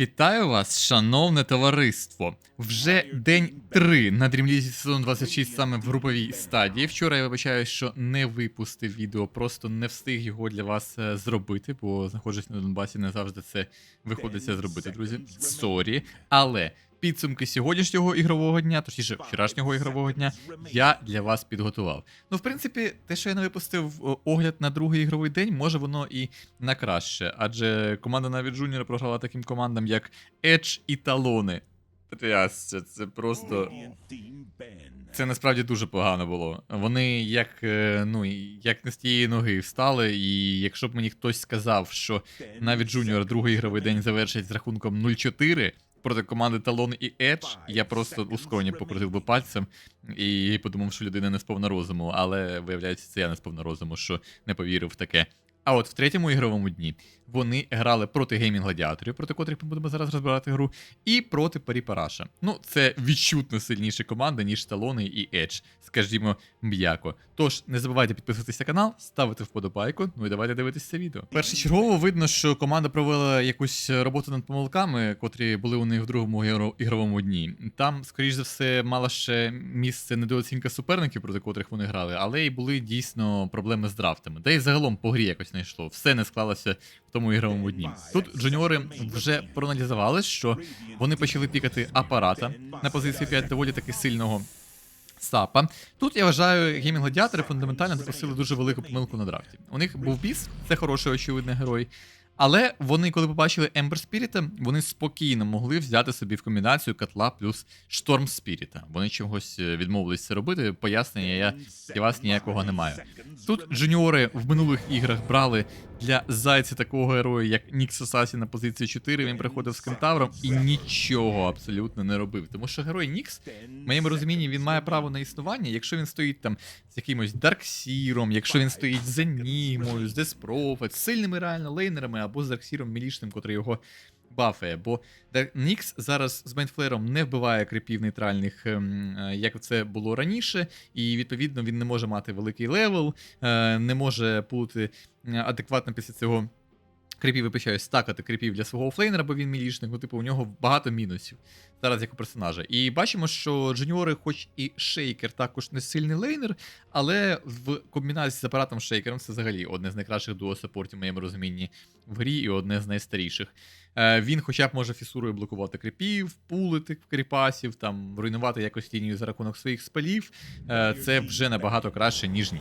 Вітаю вас, шановне товариство. Вже день 3 на Дрімлізі сезон 26 саме в груповій стадії. Вчора я вибачаю, що не випустив відео, просто не встиг його для вас е, зробити, бо знаходжусь на Донбасі, не завжди це виходиться зробити, друзі. Сорі. Але підсумки сьогоднішнього ігрового дня, точніше вчорашнього ігрового дня, я для вас підготував. Ну, в принципі, те, що я не випустив огляд на другий ігровий день, може воно і на краще. Адже команда навіть Junior програла таким командам, як Edge і Талони. Трясся, це просто. Це насправді дуже погано було. Вони як, е, ну, як не з тієї ноги встали, і якщо б мені хтось сказав, що навіть Junior другий ігровий день завершить з рахунком 0-4 проти команди Талон і Edge, я просто у скроні покрутив би пальцем і подумав, що людина не сповна розуму, але виявляється, це я не сповна розуму, що не повірив в таке. А от в третьому ігровому дні вони грали проти геймінг гладіаторів, проти котрих ми будемо зараз розбирати гру, і проти Паріпараша. Ну, це відчутно сильніші команди, ніж Талони і Edge, скажімо, м'яко. Тож не забувайте підписуватися на канал, ставити вподобайку, ну і давайте дивитися це відео. Першочергово видно, що команда провела якусь роботу над помилками, котрі були у них в другому ігровому дні. Там, скоріш за все, мала ще місце недооцінка суперників, проти котрих вони грали, але й були дійсно проблеми з драфтами. Та й загалом по грі якось не йшло. Все не склалося тому ігровому дні. Тут джуніори вже проаналізували, що вони почали пікати апарата на позиції 5 доволі таки сильного САПа. Тут я вважаю, геймінг гладіатори фундаментально допустили дуже велику помилку на драфті. У них був біс, це хороший очевидний герой. Але вони, коли побачили Ember Spirit, вони спокійно могли взяти собі в комбінацію котла плюс Шторм Спіріта. Вони чогось е, відмовились це робити. Пояснення я для вас ніякого не маю. Тут джуніори в минулих іграх брали для зайця такого героя, як Нікс Асасі на позиції 4. Він приходив з кентавром і нічого абсолютно не робив. Тому що герой Нікс, в моєму розумінні, він має право на існування, якщо він стоїть там з якимось Дарксіром, якщо він стоїть з Енігмою, з Деспрофет, з сильними реально лейнерами або з Дарксіром мілішним, котрий його бафає. Бо Нікс зараз з Майндфлеєром не вбиває крипів нейтральних, ем, е, як це було раніше, і відповідно він не може мати великий левел, е, не може пулити е, адекватно після цього. Кріпів випечаю стакати кріпів для свого офлейнера, бо він мілішник, ну, типу, у нього багато мінусів зараз як у персонажа. І бачимо, що джуніори, хоч і шейкер, також не сильний лейнер, але в комбінації з апаратом шейкером це взагалі одне з найкращих дуо саппортів, в моєму розумінні, в грі і одне з найстаріших. Е, Він хоча б може фісурою блокувати кріпів, пулити кріпасів, там руйнувати якось лінію за рахунок своїх спалів. Е, Це вже набагато краще, ніж ні.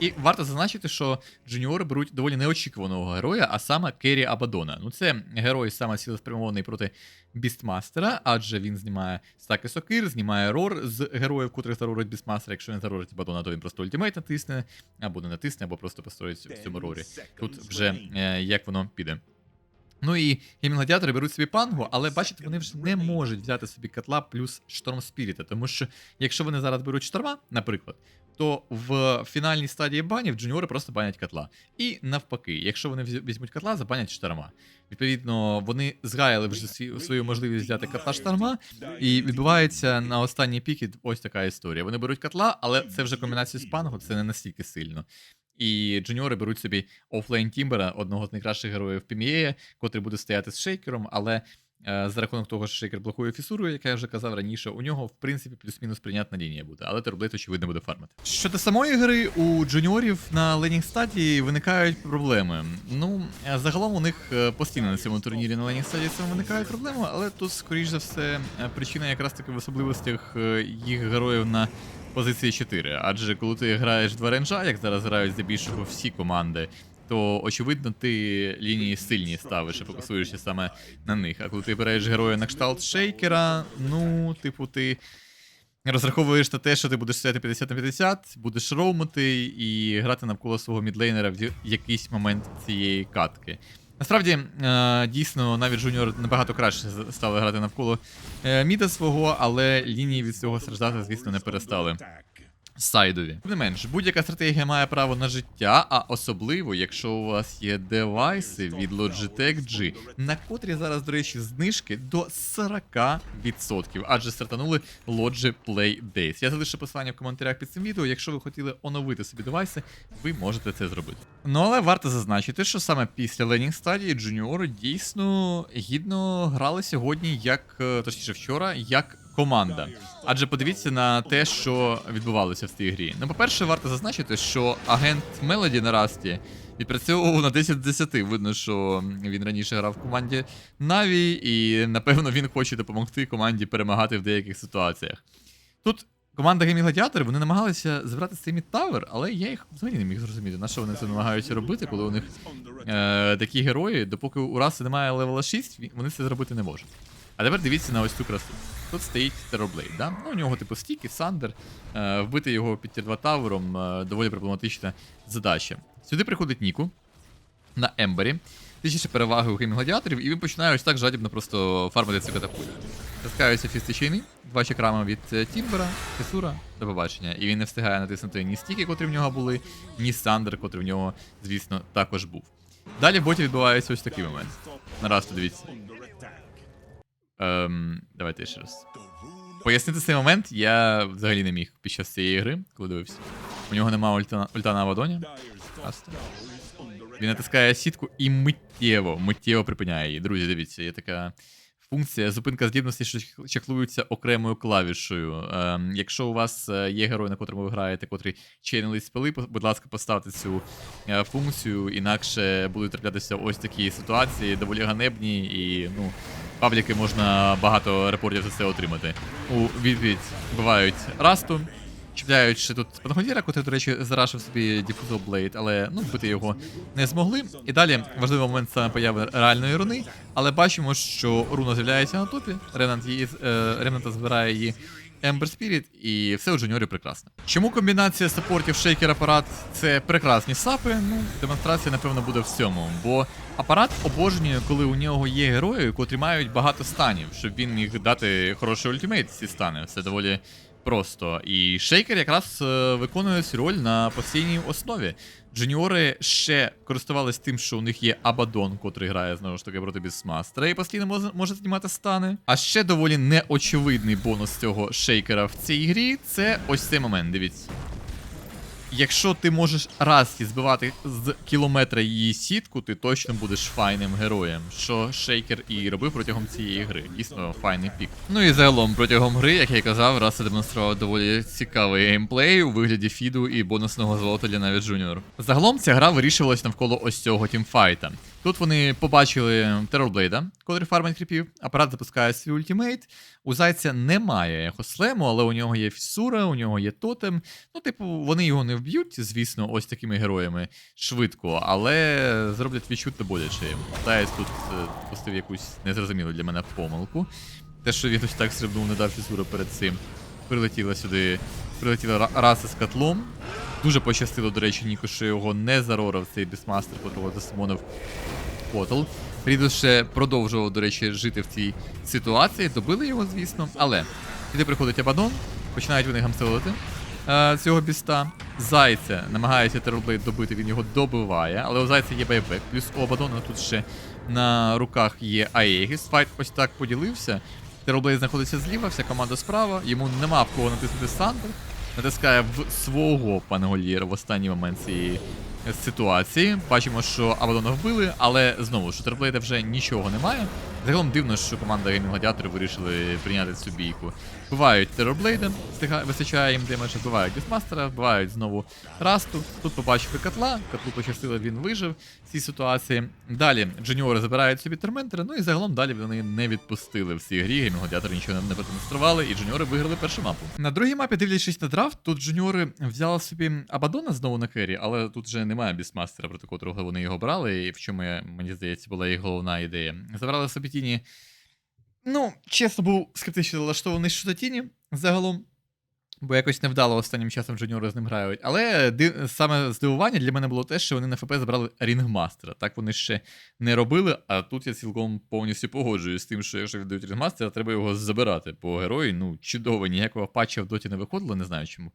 І варто зазначити, що джуніори беруть доволі неочікуваного героя, а саме Керрі Абадона. Ну, це герой саме цілеспрямований проти Бістмастера, адже він знімає стаки сокир, знімає рор з героїв, котрих зарорить Бістмастера. Якщо він зарорить Абадона, то він просто ультимейт натисне, або не натисне, або просто постоїть в цьому рорі. Тут вже е, як воно піде. Ну і геймінг-гладіатори беруть собі пангу, але бачите, вони вже не можуть взяти собі котла плюс шторм спіріта. Тому що якщо вони зараз беруть шторма, наприклад, то в фінальній стадії банів джуніори просто банять котла. І навпаки, якщо вони візьмуть котла, забанять шторма. Відповідно, вони згаяли вже свою можливість взяти котла шторма, і відбувається на останній піки ось така історія. Вони беруть котла, але це вже комбінація з пангу, це не настільки сильно. І джуніори беруть собі офлейн Тімбера, одного з найкращих героїв PMEA, котрий буде стояти з шейкером, але е, за рахунок того, що шейкер блокує фісуру, як я вже казав раніше, у нього, в принципі, плюс-мінус прийнятна лінія буде, але Терблейт, очевидно, буде фармити. Щодо самої гри, у джуніорів на ленінг стадії виникають проблеми. Ну, е, загалом у них е, постійно на цьому турнірі на ленінг стадії саме виникають проблеми, але тут, скоріш за все, причина якраз таки в особливостях їх героїв на позиції 4. Адже коли ти граєш два ренжа, як зараз грають здебільшого всі команди, то очевидно ти лінії сильні ставиш і фокусуєшся саме на них. А коли ти береш героя на кшталт шейкера, ну, типу, ти. Розраховуєш на те, що ти будеш стояти 50 на 50, будеш роумити і грати навколо свого мідлейнера в якийсь момент цієї катки. Насправді, е, дійсно, навіть Жуніор набагато краще стали грати навколо е, міда свого, але лінії від цього страждати, звісно, не перестали. Сайдові. Не менш, будь-яка стратегія має право на життя, а особливо, якщо у вас є девайси від Logitech G, на котрі зараз, до речі, знижки до 40%, адже стартанули Logi Play Days. Я залишу посилання в коментарях під цим відео. Якщо ви хотіли оновити собі девайси, ви можете це зробити. Ну але варто зазначити, що саме після ленінг стадії джуніори дійсно гідно грали сьогодні, як е, точніше вчора, як команда. Адже подивіться на те, що відбувалося в цій грі. Ну, по-перше, варто зазначити, що агент Мелоді на Расті відпрацьовував на 10 з 10. Видно, що він раніше грав в команді Наві, і напевно він хоче допомогти команді перемагати в деяких ситуаціях. Тут команда Геймі Гладіатори вони намагалися збирати цей мідтавер, але я їх взагалі не міг зрозуміти, на що вони це намагаються робити, коли у них е, такі герої, допоки у Раси немає левела 6, вони це зробити не можуть. А тепер дивіться на ось цю красу. Тут стоїть Терорблейд, да? Ну, у нього типу стіки, Сандер. Е, вбити його під тір 2 тавером е, доволі проблематична задача. Сюди приходить Ніку на Ембері. Тисячі переваги у геймі гладіаторів, і він починає ось так жадібно просто фармити цю катапульту. Таскаються фісти чайни, два чакрами від е, Тімбера, Фесура, до побачення. І він не встигає натиснути ні стіки, котрі в нього були, ні Сандер, котрий в нього, звісно, також був. Далі в боті відбувається ось такий момент. Нараз дивіться. Ем, давайте ще раз. Пояснити цей момент я взагалі не міг під час цієї гри, коли дивився. У нього немає ульта, ульта на Авадоні. Він натискає сітку і миттєво, миттєво припиняє її. Друзі, дивіться, є така функція зупинка здібності, що чаклується окремою клавішою. Ем, якщо у вас е, є герой, на котрому ви граєте, котрий чейнились спили, будь ласка, поставте цю е, функцію, інакше будуть траплятися ось такі ситуації, доволі ганебні, і ну, пабліки можна багато репортів за це отримати. У відповідь бувають расту. Чіпляють ще тут Панагодіра, котрий, до речі, зарашив собі Діфузо Блейд, але ну, вбити його не змогли. І далі важливий момент саме появи реальної руни, але бачимо, що руна з'являється на топі, Ренант її, е, Ренанта збирає її Ember Spirit, і все у Джуніорі прекрасно. Чому комбінація саппортів шейкер апарат це прекрасні сапи? Ну, демонстрація, напевно, буде в цьому. Бо апарат обожнює, коли у нього є герої, котрі мають багато станів, щоб він міг дати хороший ультимейт ці стани. Все доволі просто. І шейкер якраз е, виконує цю роль на постійній основі. Джуніори ще користувались тим, що у них є Абадон, котрий грає знову ж таки проти Бісмастера, і постійно може, може знімати стани. А ще доволі неочевидний бонус цього шейкера в цій грі це ось цей момент. Дивіться. Якщо ти можеш Расті збивати з кілометра її сітку, ти точно будеш файним героєм, що Шейкер і робив протягом цієї гри. Дійсно, файний пік. Ну і загалом протягом гри, як я казав, раз демонстрував доволі цікавий геймплей у вигляді фіду і бонусного золота для навіть Junior. Загалом ця гра вирішувалась навколо ось цього тімфайта. Тут вони побачили Терорблейда, котрий фармить кріпів, апарат запускає свій ультимейт. У зайця немає ехослему, але у нього є фісура, у нього є тотем. Ну, типу, вони його не вб'ють, звісно, ось такими героями швидко, але зроблять відчутно боляче. Заяць тут е, пустив якусь незрозумілу для мене помилку. Те, що він ось так стрибнув, не дав фісуру перед цим. Прилетіла сюди, прилетіла раса з котлом. Дуже пощастило, до речі, Ніку, що його не зарорав цей бісмастер, котрого засмонив Котл. Рідус ще продовжував, до речі, жити в цій ситуації. Добили його, звісно. Але сюди приходить Абадон, починають вони гамселити е, цього біста. Зайця намагається Терорблейд добити, він його добиває, але у Зайця є байбек. Плюс у Абадона тут ще на руках є Аегіс. Файт ось так поділився. Терорблейд знаходиться зліва, вся команда справа. Йому нема в кого натиснути Сандер. Натискає в свого Панголієра в останній момент цієї ситуації. Бачимо, що Абадона вбили, але знову ж у Терблейда вже нічого немає. Загалом дивно, що команда Геймінг Гладіатори вирішили прийняти цю бійку. Вбивають Терорблейда, вистачає їм демеджа, вбивають Бісмастера, вбивають знову Расту. Тут побачили котла, котлу пощастило, він вижив в цій ситуації. Далі джуніори забирають собі терментера, ну і загалом далі вони не відпустили в цій грі. Геймінг Гладіатори нічого не продемонстрували, і джуніори виграли першу мапу. На другій мапі, дивлячись на драфт, тут джуніори взяли собі Абадона знову на кері, але тут вже немає бісмастера, проти котрого вони його брали, і в чому, мені здається, була їх головна ідея. Забрали собі тіні. Ну, чесно, був скептично налаштований щодо тіні загалом. Бо якось невдало останнім часом джуніори з ним грають. Але ди- саме здивування для мене було те, що вони на ФП забрали рінгмастера. Так вони ще не робили, а тут я цілком повністю погоджуюсь з тим, що якщо віддають рінгмастера, треба його забирати. Бо герої, ну, чудово, ніякого патча в доті не виходило, не знаю чому.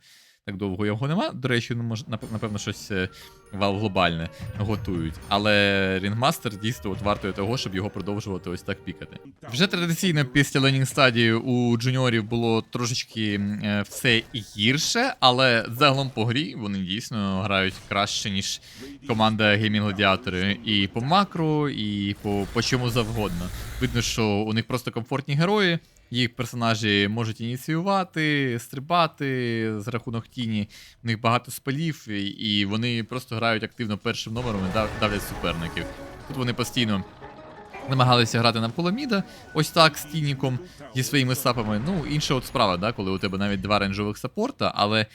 Так довго його нема. До речі, ну, нап- напевно, щось е, Valve глобальне готують. Але Рінгмастер дійсно от вартує того, щоб його продовжувати ось так пікати. Вже традиційно після ленінг стадії у джуніорів було трошечки е, все гірше, але загалом по грі вони дійсно грають краще, ніж команда Gaming Gladiator і по макро, і по, по чому завгодно. Видно, що у них просто комфортні герої. Їх персонажі можуть ініціювати, стрибати за рахунок тіні. У них багато спалів, і, вони просто грають активно першим номером і давлять суперників. Тут вони постійно намагалися грати навколо міда, ось так з тініком зі своїми сапами. Ну, інша от справа, да, коли у тебе навіть два рейнджових саппорта, але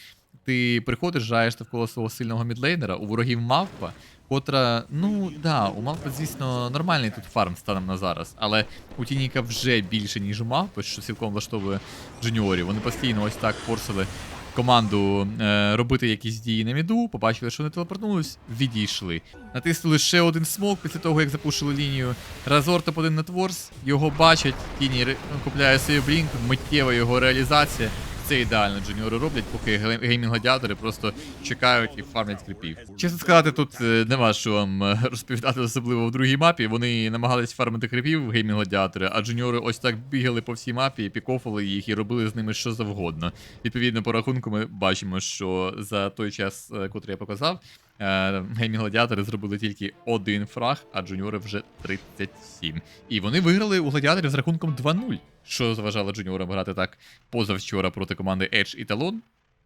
ти приходиш, граєш навколо свого сильного мідлейнера, у ворогів мавпа, котра, ну да, у мавпи, звісно, нормальний тут фарм станом на зараз, але у Тініка вже більше, ніж у мавпи, що цілком влаштовує джуніорів. Вони постійно ось так форсили команду е, робити якісь дії на міду, побачили, що вони телепортнулись, відійшли. Натиснули ще один смок після того, як запушили лінію. Разор топ-1 на Творс, його бачать, Тіні купляє собі блінк, миттєва його реалізація. Це ідеально джуніори роблять, поки геймінг-гладіатори просто чекають і фармлять кріпів. Чесно сказати, тут е, нема що вам е, розповідати, особливо в другій мапі. Вони намагались фармити кріпів геймінг-гладіатори, а джуніори ось так бігали по всій мапі, пікофали їх і робили з ними що завгодно. Відповідно, по рахунку ми бачимо, що за той час, е, котрий я показав, геймінг гладіатори зробили тільки один фраг, а джуніори вже 37. І вони виграли у гладіаторів з рахунком 2-0. Що заважало джуніорам грати так позавчора проти команди Edge і Talon?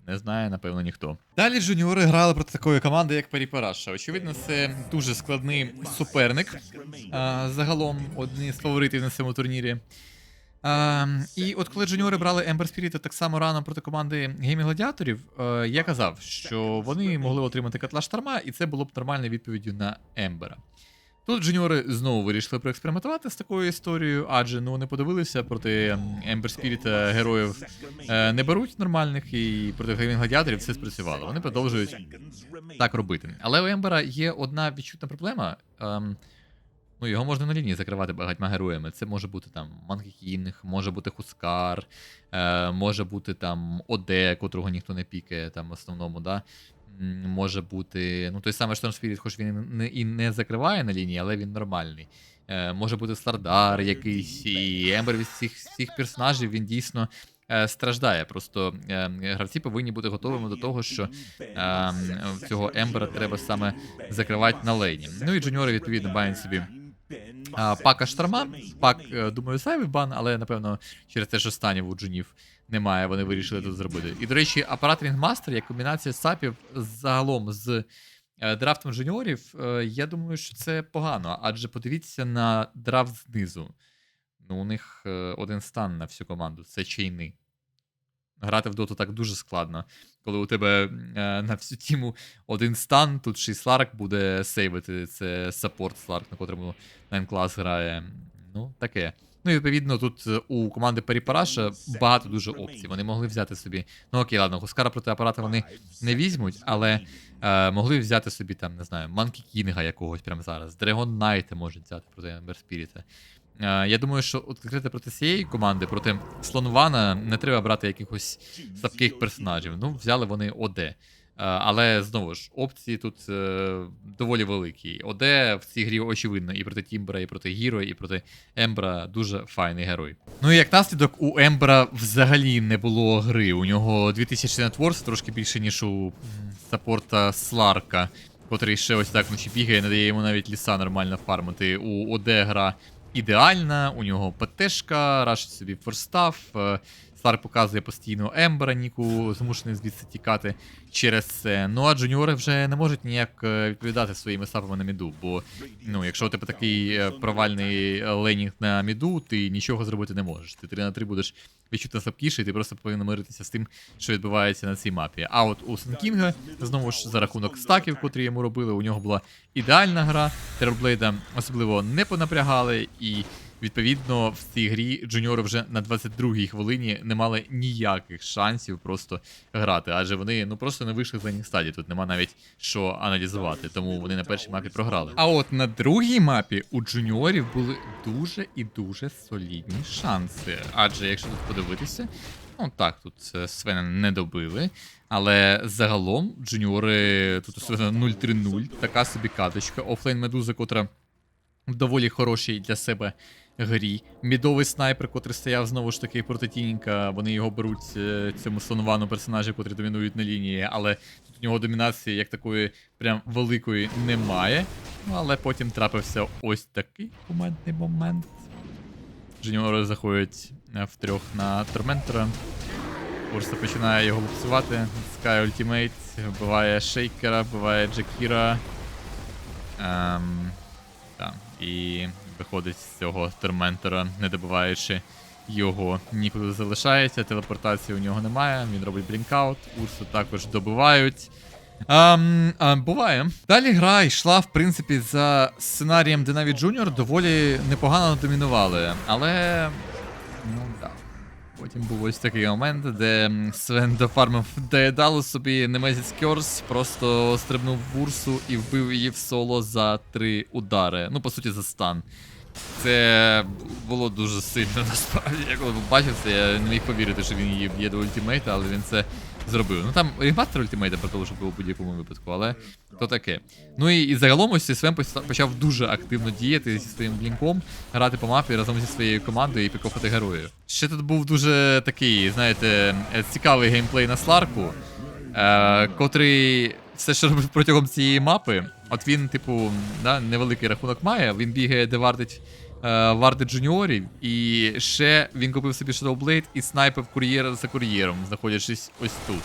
Не знає, напевно, ніхто. Далі джуніори грали проти такої команди, як Паріпараша. Очевидно, це дуже складний суперник. А, загалом одні з фаворитів на цьому турнірі. А, і от коли джуніори брали Ember Spirit так само рано проти команди Геймі Гладіаторів, е, я казав, що вони могли отримати котла шторма, і це було б нормальною відповіддю на Ембера. Тут джуніори знову вирішили проекспериментувати з такою історією, адже ну не подивилися проти Ember Spirit героїв е, не беруть нормальних, і проти Геймі Гладіаторів все спрацювало. Вони продовжують так робити. Але у Ембера є одна відчутна проблема. Ем, ну, його можна на лінії закривати багатьма героями. Це може бути там Манкі Кінг, може бути Хускар, е, може бути там Оде, котрого ніхто не пікає там в основному, да? Може бути. Ну, той самий Storm Spirit, хоч він не, і не закриває на лінії, але він нормальний. Е, може бути Слардар якийсь, і Ембер від всіх, всіх персонажів він дійсно е, страждає. Просто е, гравці повинні бути готовими до того, що е, цього Ембера треба саме закривати на лейні. Ну і джуніори, відповідно, банять собі а, пака шторма. Пак, е, думаю, зайвий бан, але напевно через те, що станів у джунів немає, вони вирішили тут зробити. І, до речі, апарат Ringmaster як комбінація сапів загалом з е, драфтом джуніорів, е, я думаю, що це погано. Адже подивіться на драфт знизу. Ну, у них один стан на всю команду це чайни. Грати в доту так дуже складно. Коли у тебе е, на всю тіму один стан, тут ще й Сларк буде сейвити. Це саппорт Сларк, на котрому Class грає. Ну, таке. Ну і відповідно, тут е, у команди Паріпараша багато дуже опцій. Вони могли взяти собі. Ну окей, ладно, Хускара проти апарата вони не візьмуть, але е, могли взяти собі там, не знаю, Манкі Кінга якогось прямо зараз. Дрегон Найта можуть взяти проти Ембер Спіріта. Е, я думаю, що конкретно проти цієї команди, проти Слонвана, не треба брати якихось слабких персонажів. Ну, взяли вони ОД. Е, Але знову ж, опції тут е, доволі великі. ОД в цій грі очевидно і проти Тімбера, і проти Гіро, і проти Ембра дуже файний герой. Ну і як наслідок, у Ембра взагалі не було гри. У нього 2000 нетворс, трошки більше, ніж у саппорта Сларка, котрий ще ось так вночі бігає, не дає йому навіть ліса нормально фармити. У ОД гра ідеальна, у нього ПТшка, рашить собі форстав. Е, Сларк показує постійно Ембера, Ніку змушений звідси тікати через це. Ну а джуніори вже не можуть ніяк е, відповідати своїми сапами на міду. Бо ну, якщо у тебе такий е, провальний ленінг на міду, ти нічого зробити не можеш. Ти 3 на 3 будеш відчутно слабкіший, ти просто повинен миритися з тим, що відбувається на цій мапі. А от у Сенкінга, знову ж за рахунок стаків, котрі йому робили, у нього була ідеальна гра. Терорблейда особливо не понапрягали, і Відповідно, в цій грі джуніори вже на 22-й хвилині не мали ніяких шансів просто грати, адже вони ну просто не вийшли з лейнінг стадії. Тут нема навіть що аналізувати, тому вони на першій мапі програли. А от на другій мапі у джуніорів були дуже і дуже солідні шанси. Адже якщо тут подивитися, ну так, тут Свена не добили. Але загалом джуніори тут у Свена 0-3-0, така собі каточка. Офлейн медуза, котра доволі хорошій для себе грі. Мідовий снайпер, котрий стояв знову ж таки проти Тінька. Вони його беруть е, цьому слоновану персонажі, котрі домінують на лінії, але тут у нього домінації як такої прям великої немає. Ну, але потім трапився ось такий кумедний момент. Джуніори заходять е, втрьох на Торментора. Урса починає його лупсувати. Sky Ultimate, вбиває Шейкера, вбиває Джакіра. Ем, так, і виходить з цього Терментора, не добиваючи його. Нікуди залишається, телепортації у нього немає, він робить блінкаут, Урсу також добивають. Ем, а, буває. Далі гра йшла, в принципі, за сценарієм Динаві Джуніор доволі непогано домінували, але. Ну. Потім був ось такий момент, де Свен дофармив Деедалу собі Немезіс Кьорс, просто стрибнув в Урсу і вбив її в соло за три удари. Ну, по суті, за стан. Це було дуже сильно насправді. Я коли побачив це, я не міг повірити, що він її б'є до ультимейта, але він це зробив. Ну там ремастер ультимейта продовжив у будь-якому випадку, але то таке. Ну і, і загалом ось Свен почав дуже активно діяти зі своїм блінком, грати по мапі разом зі своєю командою і пікофати героїв. Ще тут був дуже такий, знаєте, е, цікавий геймплей на Сларку, е, котрий все, що робив протягом цієї мапи, от він, типу, да, невеликий рахунок має, він бігає, де вардить. е, Варди джуніорів, і ще він купив собі Shadow Blade і снайпив кур'єра за кур'єром, знаходячись ось тут.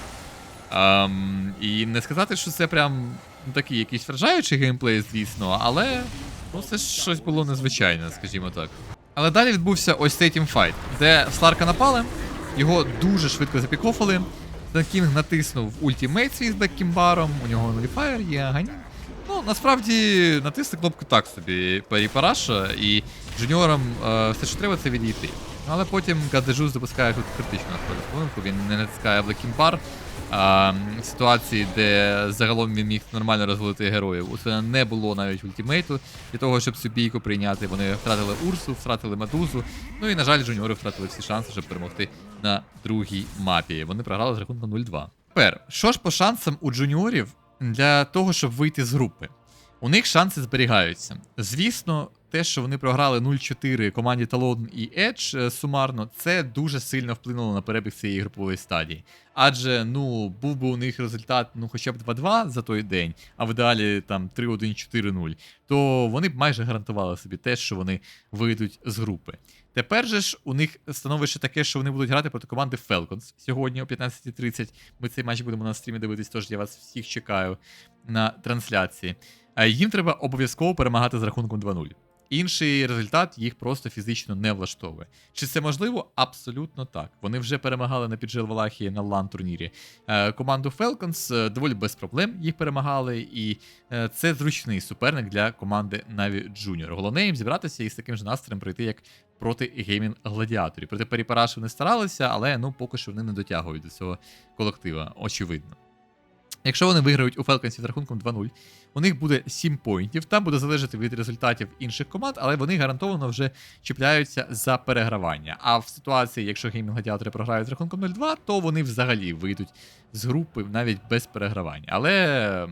Ем, і не сказати, що це прям ну, такий якийсь вражаючий геймплей, звісно, але ну, це щось було незвичайне, скажімо так. Але далі відбувся ось цей тімфайт, де Сларка напали, його дуже швидко запікофали. Кінг натиснув ультимейт свій з Беккімбаром, у нього ноліфаєр є аганім. Ну, насправді натисни кнопку так собі параша, і джуніорам е, все, що треба, це відійти. Але потім Гадежус запускає тут критичну помилку, він не натискає Блекімбар. А, ситуації, де загалом він міг нормально розвалити героїв. У Свена не було навіть ультимейту для того, щоб цю бійку прийняти. Вони втратили Урсу, втратили Медузу. Ну і, на жаль, джуніори втратили всі шанси, щоб перемогти на другій мапі. Вони програли з рахунком 0-2. Тепер, що ж по шансам у джуніорів для того, щоб вийти з групи? У них шанси зберігаються. Звісно, те, що вони програли 0-4 команді Talon і Edge е, сумарно, це дуже сильно вплинуло на перебіг цієї групової стадії. Адже ну був би у них результат ну хоча б 2-2 за той день, а в ідеалі там 3-1-4-0, то вони б майже гарантували собі те, що вони вийдуть з групи. Тепер же ж у них становище таке, що вони будуть грати проти команди Falcons сьогодні о 15.30. Ми цей матч будемо на стрімі дивитись, тож я вас всіх чекаю на трансляції. Їм треба обов'язково перемагати з рахунком 2-0. Інший результат їх просто фізично не влаштовує. Чи це можливо? Абсолютно так. Вони вже перемагали на піджил Валахії на лан турнірі. Е, команду Falcons е, доволі без проблем їх перемагали, і е, це зручний суперник для команди Na'Vi Junior. Головне їм зібратися і з таким же настроєм пройти як проти геймінг гладіаторів. Проти Періпараш вони старалися, але ну поки що вони не дотягують до цього колектива, очевидно. Якщо вони виграють у Фелконсі з рахунком 2-0, у них буде 7 поінтів. Там буде залежати від результатів інших команд, але вони гарантовано вже чіпляються за перегравання. А в ситуації, якщо геймінг гладіатори програють з рахунком 0-2, то вони взагалі вийдуть з групи навіть без перегравання. Але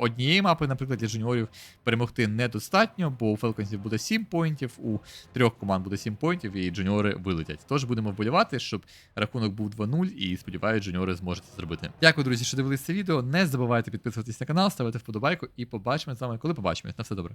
однієї мапи, наприклад, для жуніорів перемогти недостатньо, бо у Фелконсів буде 7 поінтів, у трьох команд буде 7 поінтів, і джуніори вилетять. Тож будемо вболівати, щоб рахунок був 2-0, і сподіваюся, джуніори зможуть це зробити. Дякую, друзі, що дивилися це відео. Не забувайте підписуватись на канал, ставити вподобайку і побачимо з вами, коли побачимось. На все добре.